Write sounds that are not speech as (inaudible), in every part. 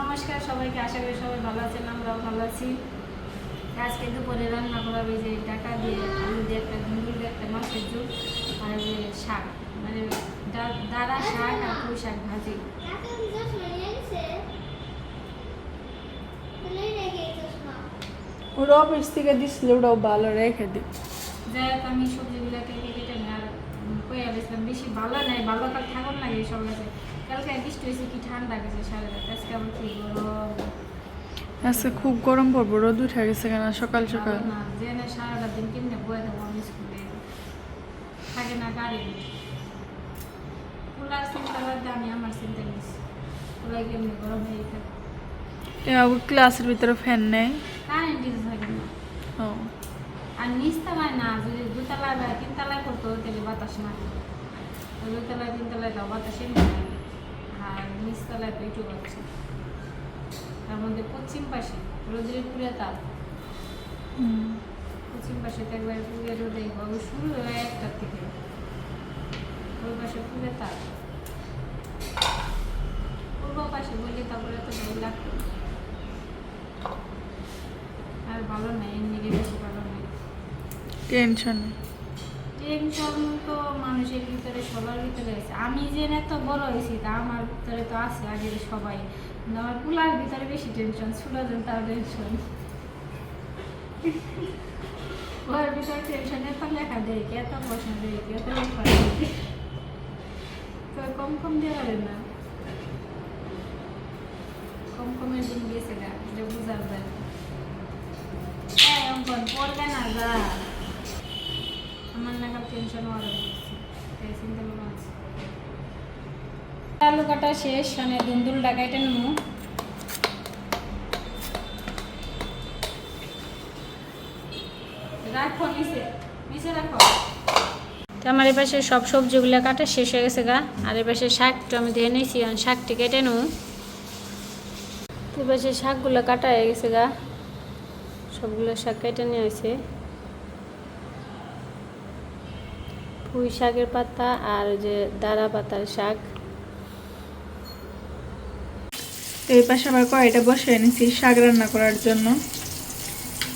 নমস্কার সবাইকে আশা করি সবাই ভালো আছেন আমরাও ভালো আছি। আজকে দুপুরে রান্না করা হবে যে টাকা দিয়ে আলু দিয়ে একটা ধুন্দুল দিয়ে একটা মাছের ঝোল আর যে শাক। মানে দাঁড়া শাক আর পুঁই শাক ভাজি। ওরা অফিস থেকে দিছিল ওটাও ভালো রেখে দি। যাই হোক আমি সবজিগুলো কেটে আর দিয়েছিলাম বেশি ভালো নাই ভালো ঠাকুর লাগে সব কাছে কালকে বৃষ্টি হয়েছে কি ঠান্ডা গেছে সারা রাত আজকে আবার কি গরম। আজকে খুব গরম পড়ব রোদ উঠে গেছে কেন? সকাল সকাল। ভালো না যে না সারাটা দিন কেমনে বয়ে দেবো আমি স্কুলে। থাকে না গাড়ি। কুলার চিন্তা বাদে আমি আমার চিন্তা নিচ্ছি কুলার কেমনি গরম হয়ে থাকে। ক্লাসের ভিতরে ফ্যান নেই? কারেন্ট দিতে থাকে না। ও। আর নিচতলায় না যদি দুতলায় বা তিনতলায় করতো তাহলে বাতাস না দুতলায় তিনতলায় দাও। আর নিচতলায় তো একটু পাচ্ছে তার মধ্যে পশ্চিম পাশে রোদ্রের পুরে তাপ পশ্চিম পাশে তো একবার পুরে রোদে বাবু শুরু হয় একটার থেকে। ওই পাশে পুরে তাপ পূর্ব পাশে বললে তারপরে তো ভালো লাগতো। আর ভালো নাই এমনিকে বেশি ভালো নেই। টেনশন টেনশন তো মানুষের ভিতরে, সবার ভিতরে আছে। আমি যে এত বড় হয়েছি, তা আমার ভিতরে তো আছে আগে সবাই। আমার পুলার ভিতরে বেশি টেনশন ছোটো জন তার টেনশন ওর ভিতরে টেনশন এত লেখা দেয় কি, এত প্রশ্ন দেয় কি, এত তো কম কম দিয়ে পারেন না। কম কমের দিন গেছে গা যে বুঝার যায়। অঙ্কন, পড়বে না যা আলু কাটা শেষ মানে দুন্দুল ডাকাইটা নেব। রাখো, নিচে নিচে রাখো। তো আমার এই পাশে সব সবজিগুলো কাটা শেষ হয়ে গেছে গা। আর এই পাশে শাকটা আমি ধুয়ে নিয়েছি শাকটি কেটে নেব। তো এই পাশে শাকগুলো কাটা হয়ে গেছে গা। সবগুলো শাক কেটে নিয়ে হয়েছে। পুঁই শাকের পাতা আর যে দাঁড়া পাতার শাক। তো এই পাশে আবার কড়াইটা বসে এনেছি শাক রান্না করার জন্য।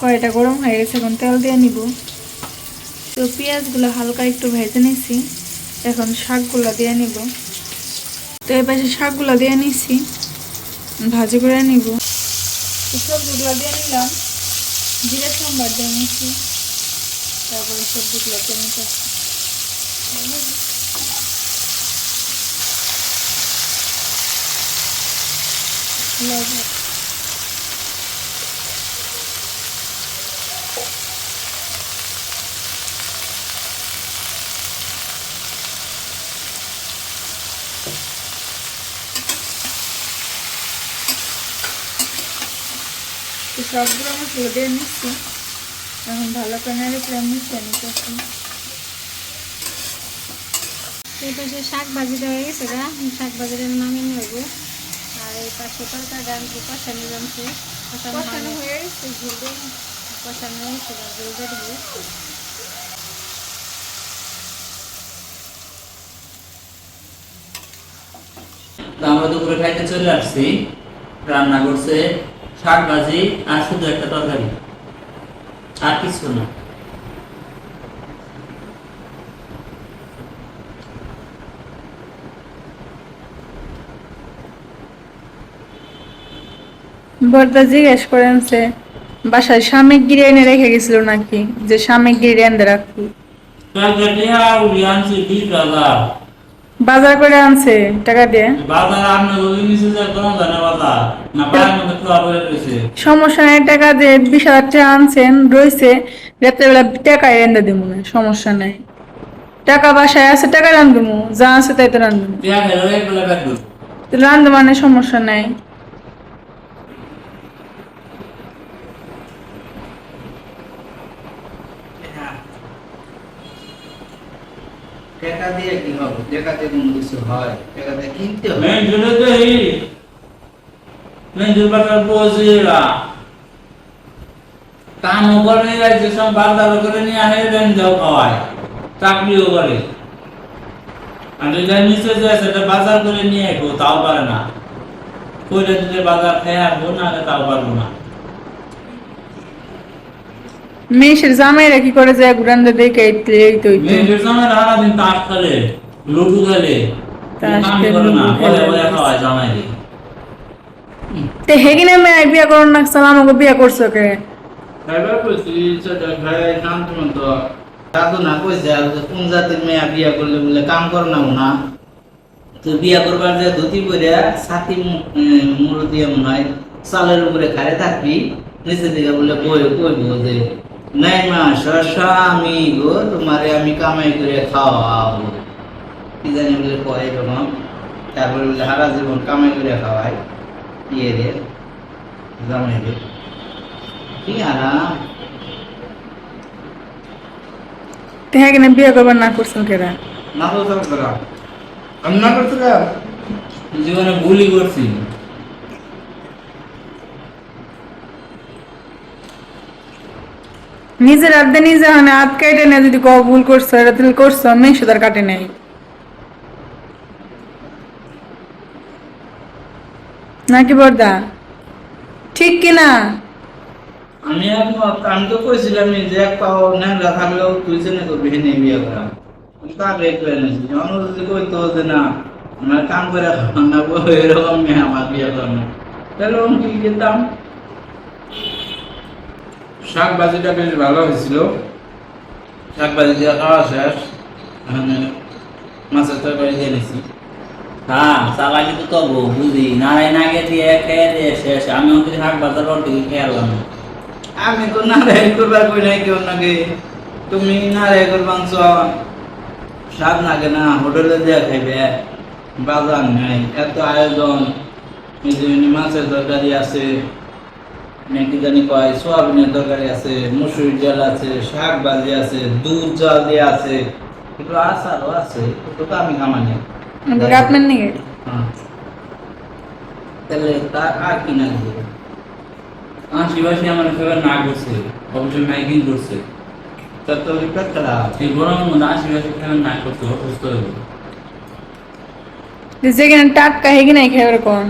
কড়াইটা গরম হয়ে গেছে, এখন তেল দিয়ে নিব। তো পেঁয়াজগুলো হালকা একটু ভেজে নিছি, এখন শাকগুলো দিয়ে নিব। তো এই পাশে শাকগুলো দিয়ে নিছি, ভাজি করে নিব। সবজিগুলো দিয়ে নিলাম, জিরে সম্বার দিয়ে নিছি। তারপরে সবজিগুলো দিয়ে নিতে লবণ তো সবগুলো মশলা দিয়ে নিচ্ছি। এখন ভালো করে নেড়ে করে মিশিয়ে নিতেছি এই পাশে শাক ভাজিটা হয়ে গেছে গা। শাক ভাজিটা নামিয়ে নেব। আর এই পাশে তরকারি আমি কষানি জমছে কষানো হয়ে গেছে ঝুলবে কষানো হয়েছে গা দিব। তো আমরা দুপুরে খাইতে চলে আসছি। রান্না করছে শাক ভাজি আর শুধু একটা তরকারি। আর কিছু না। বর্দা জিজ্ঞেস করেন সে বাসায় সামগ্রী এনে রেখে গেছিল নাকি? যে এনে আনছি বিশ হাজার। বাজার করে আনছে টাকা দিয়ে? যে সমস্যা নেই টাকা দিয়ে বিশ হাজার টাকা আনছেন রয়েছে রাত্রেবেলা টাকা এনে দিব না সমস্যা নেই। টাকা বাসায় আছে টাকা রান্ধব যা আছে তাই তো রান্ধব বেলা করব মানে সমস্যা নাই। টাকা দিয়ে যাচ্ছে সব করে নিয়ে আসে দেন খাওয়ায়। চাকরিও করে। আর যেটা নিচে যায় বাজার করে নিয়ে আসব তাও পারে না। বাজার খেয়ে আসব না হলে তাও পারব না। মেয়ের জামাইরা কি করে যায় ঘুরান দেখে তাস খেলে লুডু খেলে। তাস খেলে, না লুডু বলে খেলে। বলে খাওয়ায় জামাই দিয়ে তে হেগিনে মেয়ে বিয়া করুন না সালাম আমাকে বিয়া করছ কে খাইবার কইছি সেটা খাই শান্ত মতো দাদু না কইছে আর কোন জাতির মেয়া বিয়া করলে বলে কাম কর না না তো বিয়া করবার যে ধুতি পরে ছাতি মুড় দিয়ে মনে হয় চালের উপরে খাড়ে থাকবি নিচে দিকে বলে বই কইব যে। নাই মা স্বামী গো তোমারে আমি কামাই করে খাওয়াবো। কি জানি বলে কয় এরকম? তারপরে বলে সারা জীবন কামাই করে খাওয়াই। ইয়ে রে জামাই রে। কি আরাম। তে হেগিনে বিয়া করবার না করছ কেরা? না সব করা আমি না করতে গা জীবনে ভুলই করছি। নিজের আদে নিজে মানে হাত কেটে নেয় যদি কও করছ এটা করছ মেয়ে সুদার কাটে নেই। নাকি বর্দা? ঠিক কি না আমি আমি তো কইছিলাম যে এক পাও ন্যাংরা থাকলেও তুই জেনে করবি হেনে বিয়ে করা। আমি আগে করে নিয়েছি অন্য যদি কইতো যে না, আমার কাম করে খাওয়া না এরকম মেয়ে আমার বিয়ে করানো তাহলে আমি কি খেতাম শাক ভাজিটা বেশ ভালো হয়েছিল। শাক ভাজি দিয়ে খাওয়া শেষ এখানে মাছের তরকারি দিয়ে নিছি হ্যাঁ চালাকি তো তবু বুঝি নারায় নাগে দিয়ে খেয়ে দিয়ে শেষ। আমি ওকে হাট বাজার রোড থেকে খেয়ে আনলাম আমি তো নারায় করবার কই নাই কেউ নাকি। তুমি নারায় করবান স্বাদ নাগে না হোটেলে দিয়ে খাইবে। বাজার নাই এত আয়োজন। মাছের তরকারি আছে নাকি জানি কয় সোয়াবিনের তরকারি আছে মুসুরির জল আছে শাক ভাজি আছে দুধ জল দিয়ে আছে। একটু আচারও আছে একটু কামি কামানি রাত মেন নিয়ে হ্যাঁ। তাহলে তার আর কি না দিব? আশিবাসী আমার ফেভার না করছে অবশ্যই মাইকিং করছে তার তো পেট খারাপ এই গরমের মধ্যে আশিবাসী ফেভার না করছে অসুস্থ হয়ে গেল। যেখানে টাটকা হেগিনে খাইবার কোন?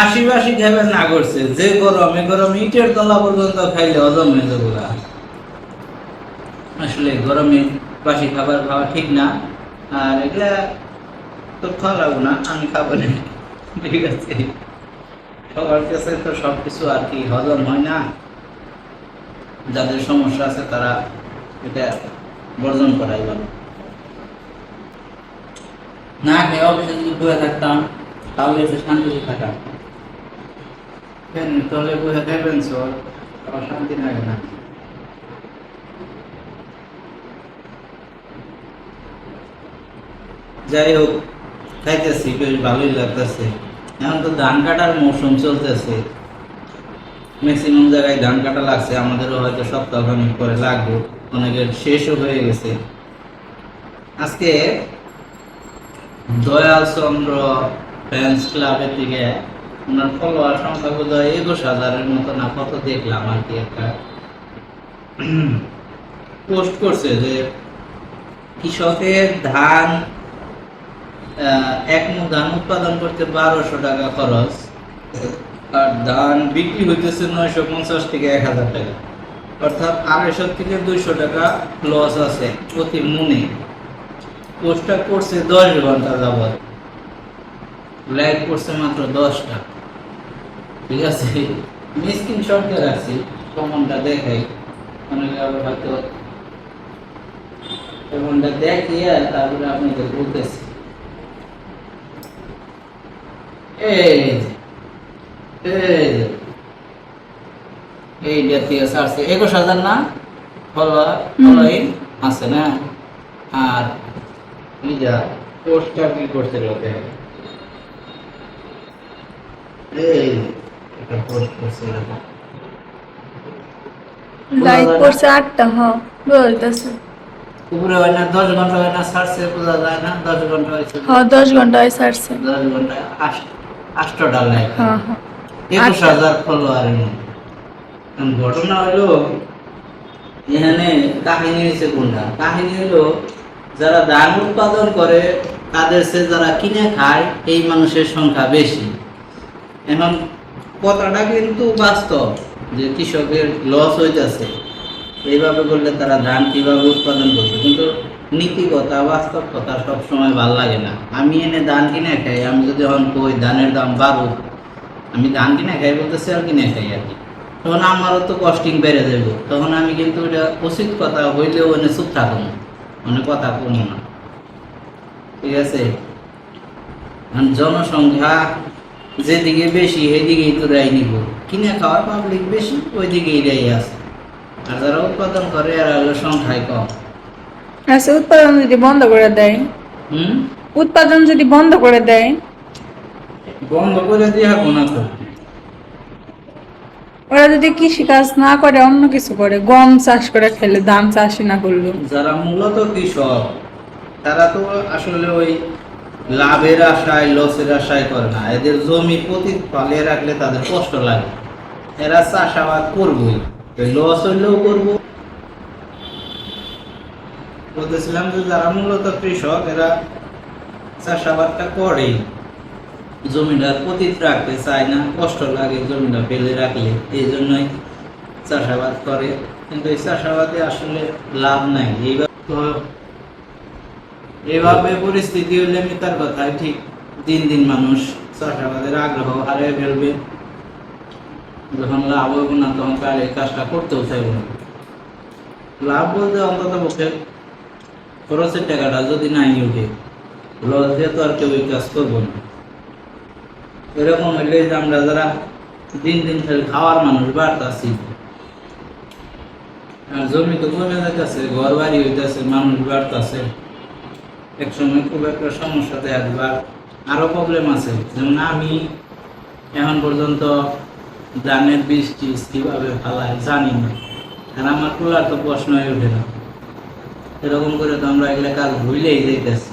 আশিবাসী খাইবে না করছে। যে গরম এ গরম ইটের তলা পর্যন্ত খাইলে হজম হয়ে যাবে আসলে গরমে বাসি খাবার খাওয়া ঠিক না। আর এগুলা তো খাওয়া না, আমি খাব না। ঠিক আছে। সবার কাছে তো সব কিছু আর কি হজম হয় না। যাদের সমস্যা আছে তারা এটা বর্জন করাই ভালো। না খেয়ে অফিসে যদি থাকতাম, তাহলে শান্তিতে থাকা কেন তাহলে বসে খাইবেন সর আমার লাগে না যাই হোক খাইতেছি বেশ ভালোই লাগতেছে এখন তো ধান কাটার মৌসুম চলতেছে ম্যাক্সিমাম জায়গায় ধান কাটা লাগছে আমাদেরও হয়তো সপ্তাহখানিক পরে লাগবে অনেকের শেষও হয়ে গেছে আজকে দয়াল চন্দ্র ফ্যান্স ক্লাবের দিকে ফলোয়ার সংখ্যা বোধ হয় একুশ হাজারের মতো না, কত দেখলাম আর কি একটা। (clears throat) পোস্ট করছে যে কৃষকের ধান এক ধান উৎপাদন করতে বারোশো টাকা খরচ, আর ধান বিক্রি হইতেছে নয়শো পঞ্চাশ থেকে এক হাজার টাকা। অর্থাৎ আড়াইশো থেকে দুইশো টাকা লস আছে প্রতি মনে। পোস্টটা করছে দশ ঘণ্টা যাবত লাইভ করছে মাত্র দশটা। ঠিক আছে? আমি স্ক্রিনশট দিয়ে রাখছি কমনটা দেখাই? অনেকে আবার হয়তো কমনটা দেখিয়ে তারপরে আপনাদের বলতেছি। এই একুশ হাজার না? ফলোয়ার আছে না? আর যা পোস্টটা কি করছে লোকে? এই এটা করছে এরকম। লাইট করছে আটটা হ্যাঁ বলতেছে। উপরে হয় না দশ ঘণ্টা হয় না ছাড়ছে বোঝা যায় না দশ ঘণ্টা হয়েছে। হ্যাঁ দশ ঘন্টায় সারছে। দশ ঘণ্টা আট লাইক হ্যাঁ হ্যাঁ একুশ হাজার ফলোয়ার ঘটনা হলো এখানে কাহিনী হয়েছে কোনটা? কাহিনী হলো যারা ধান উৎপাদন করে তাদের সে যারা কিনে খায় এই মানুষের সংখ্যা বেশি। এখন কথাটা কিন্তু বাস্তব যে কৃষকের লস হইতেছে। এইভাবে করলে তারা ধান কীভাবে উৎপাদন করবে? কিন্তু নীতি কথা বাস্তব কথা সবসময় ভালো লাগে না। আমি এনে ধান কিনে খাই, আমি যদি এখন কই ধানের দাম বাড়ুক, আমি ধান কিনে খাই বলতেছি আর কিনে খাই আর কি। তখন আমারও তো কস্টিং বেড়ে যাবে তখন আমি কিন্তু এটা উচিত কথা হইলেও এনে চুপ থাকব না মানে কথা কমো না। ঠিক আছে? জনসংখ্যা যেদিকে বেশি সেদিকেই তো রায় নিব কিনে খাওয়ার পাবলিক বেশি ওই দিকেই রাই আছে। আর যারা উৎপাদন করে এরা হলো সংখ্যায় কম। আচ্ছা উৎপাদন যদি বন্ধ করে দেয়? হুম? উৎপাদন যদি বন্ধ করে দেয়? বন্ধ করে দিয়ে হব না তো। ওরা যদি কৃষি কাজ না করে অন্য কিছু করে গম চাষ করে খেলে ধান চাষই না করল। যারা মূলত কৃষক তারা তো আসলে ওই লাভের আশায়, লসের আশায় করে না। এদের জমি প্রতি ফলে রাখলে তাদের কষ্ট লাগে। এরা চাষাবাদ করবই। লস হইলেও করব। বলতেছিলাম যে যারা মূলত কৃষক, এরা চাষাবাদটা করেই। জমিটা পতিত রাখতে চায় না, কষ্ট লাগে জমিটা ফেলে রাখলে, এই জন্যই চাষাবাদ করে। কিন্তু এই চাষাবাদে আসলে লাভ নাই। এইভাবে তো এভাবে পরিস্থিতি হলে আমি তার কথাই ঠিক। দিন দিন মানুষ চাষাবাদের আগ্রহ হারিয়ে ফেলবে। যখন লাভ হবে না, তখন তার এই কাজটা করতেও চাইবে না। লাভ বলতে অন্তত পক্ষে খরচের টাকাটা যদি নাই উঠে, লস দিয়ে তো আর কেউ এই কাজ করব না। এরকম হইলে যে আমরা যারা দিন দিন খালি খাওয়ার মানুষ বাড়তাছি আর জমি তো কমে যাইতেছে ঘর বাড়ি হইতেছে, মানুষ বাড়তাছে একসময় খুব একটা সমস্যা দেখা দিবে আর আরও প্রবলেম আছে। যেমন আমি এখন পর্যন্ত ধানের বীজ টিজ কীভাবে ফালায় জানি না। আর আমার তোলার তো প্রশ্নই ওঠে না। এরকম করে তো আমরা এগুলো কাজ ভুলেই যাইতেছি।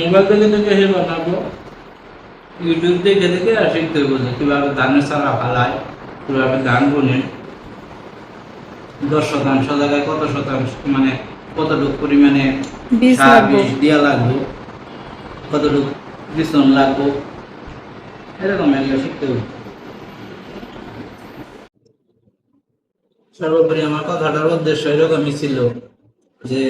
মোবাইল থেকে থেকে হে বানাবো। ইউটিউব দেখে দেখে শিখতে বলছে কীভাবে ধানের চারা ফালায় কীভাবে ধান বনে। দশ শতাংশ জায়গায় কত শতাংশ মানে কতটুকু পরিমাণে সার বিষ দেওয়া লাগবে কতটুকু বিছন লাগবে এরকম এগুলো শিখতে হবে। সর্বোপরি আমার কথাটার উদ্দেশ্য এরকমই ছিল যে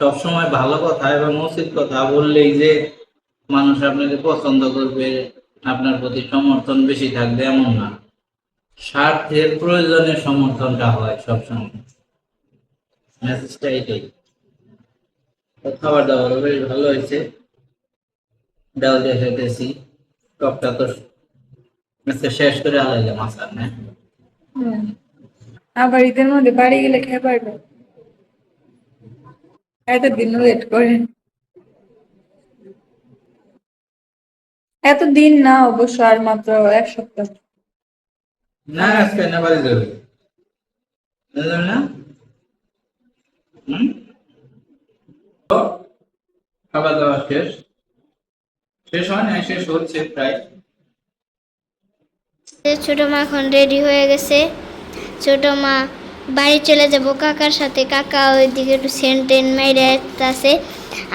সবসময় ভালো কথা এবং উচিত কথা বললেই যে মানুষ আপনাকে পছন্দ করবে আপনার প্রতি সমর্থন বেশি থাকবে এমন না। স্বার্থের প্রয়োজনে সমর্থনটা হয় সবসময়। মেসেজটা এটাই খাবার দাবার বেশ ভালো হয়েছে। ডাল দিয়ে খেতেছি টকটা তো আজকে শেষ করে আলাইলাম আসার না আবার ঈদের মধ্যে বাড়ি গেলে খেয়ে পারবে। এতদিন ওয়েট করে এত দিন না, অবশ্য আর মাত্র এক সপ্তাহ। না, আজকে না, বাড়ি খাবার দাবার শেষ? শেষ হয় না শেষ হচ্ছে প্রায়। ছোট মা এখন রেডি হয়ে গেছে। ছোট মা বাড়ি চলে যাব কাকার সাথে। কাকা ওইদিকে একটু সেন্টেন মেরে আছে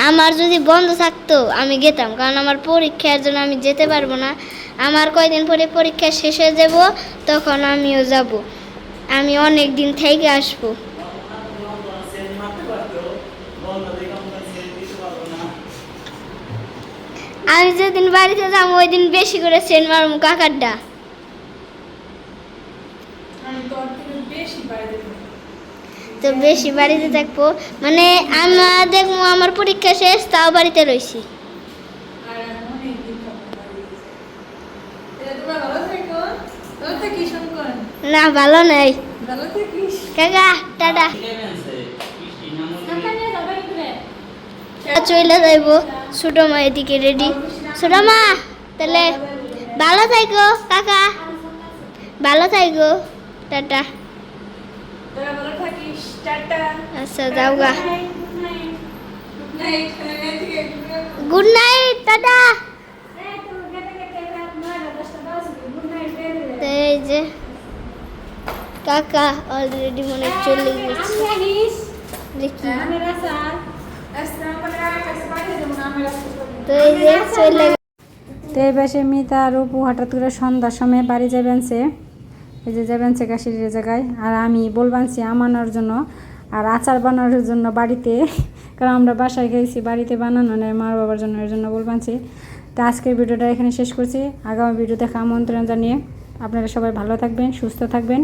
আমার যদি বন্ধ থাকতো, আমি যেতাম। কারণ আমার পরীক্ষার জন্য আমি যেতে পারব না। আমার কয়দিন পরে পরীক্ষা শেষ হয়ে যাব তখন আমিও যাব। আমি অনেক দিন থেকে আসব। আমি যেদিন বাড়িতে যাব ওই দিন বেশি করে সেন্ট মারবো কাকারটা তো বেশি বাড়িতে থাকব। মানে আমরা দেখব আমার পরীক্ষা শেষ তাও বাড়িতে রয়েছি না ভালো নাই। কাকা টাটা। চলে যাইব। ছোট মা এদিকে রেডি ছোট মা তাহলে ভালো থাকো কাকা। ভালো থাকো টাটা। আচ্ছা যাও গা। Good night tata. এই যে। কাকা অলরেডি মনে চলে গেছে। তো এই যে মিতা আর উপু হঠাৎ করে সন্ধ্যার সময় বাড়ি যাবেন সে। এই যে যাবেন সে কাশির জায়গায়। আর আমি বলবানছি আমানোর জন্য আর আচার বানানোর জন্য বাড়িতে। কারণ আমরা বাসায় গেছি, বাড়িতে বানানো নেই মার বাবার জন্য এর জন্য বলবানছি তো আজকের ভিডিওটা এখানে শেষ করছি। আগামী ভিডিও দেখা আমন্ত্রণ জানিয়ে আপনারা সবাই ভালো থাকবেন, সুস্থ থাকবেন।